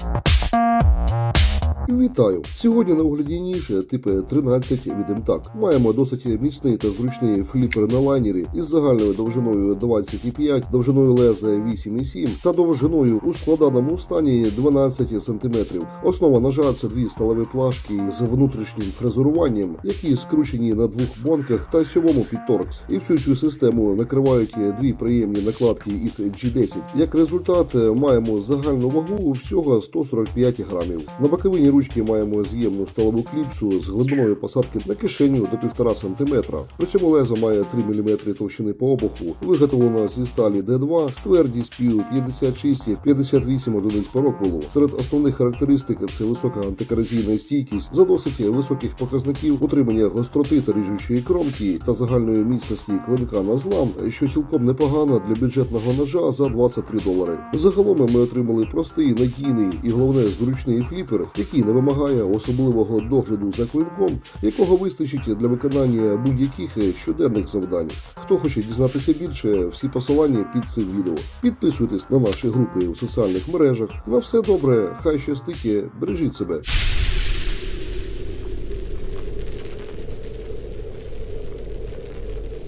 Thank you Вітаю! Сьогодні на огляді ніше типи 13 від МТАК. Маємо досить міцний та зручний фліпер на лайнері із загальною довжиною 25, довжиною леза 8,7 та довжиною у складаному стані 12 см. Основа ножа це дві сталеві плашки з внутрішнім фрезеруванням, які скручені на двох банках та сьомому під торкс. І всю цю систему накривають дві приємні накладки із G10. Як результат, маємо загальну вагу всього 145 грамів. На боковині ручки маємо з'ємну сталеву кліпсу з глибиною посадки на кишеню до 1,5 см. При цьому лезо має 3 мм товщини по обуху, виготовлено зі сталі D2 з твердістю 56-58 одиниць по. Серед основних характеристик це висока антикорозійна стійкість за досить високих показників утримання гостроти та ріжучої кромки та загальної міцності клинка на злам, що цілком непогано для бюджетного ножа за 23 долари. Загалом ми отримали простий, надійний і головне зручний фліпер, який не вимагає особливого догляду за клинком, якого вистачить для виконання будь-яких щоденних завдань. Хто хоче дізнатися більше, всі посилання під цим відео. Підписуйтесь на наші групи у соціальних мережах. На все добре, хай щастить, бережіть себе.